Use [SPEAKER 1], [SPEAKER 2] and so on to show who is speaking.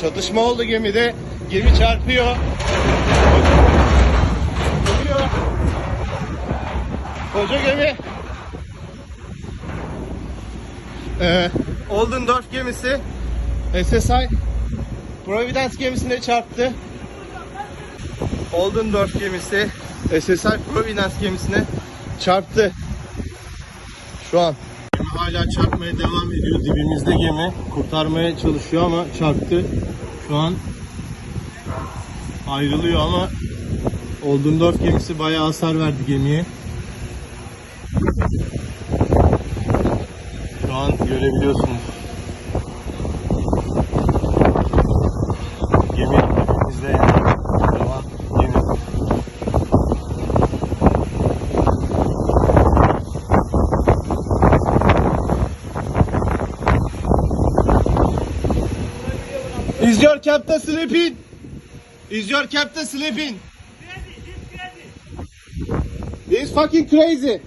[SPEAKER 1] Çatışma oldu gemide. Gemi çarpıyor. Geliyor. Koca gemi. Ee, Oldendorf gemisi SSI Providence gemisine çarptı. Oldendorf gemisi SSI Providence gemisine çarptı. Şu an hala çarpmaya devam ediyor. Dibimizde gemi kurtarmaya çalışıyor ama çarptı. Şu an ayrılıyor ama Oldendorf gemisi bayağı hasar verdi gemiye. Şu an görebiliyorsunuz. Is your captain sleeping? Is your captain sleeping? He's fucking crazy.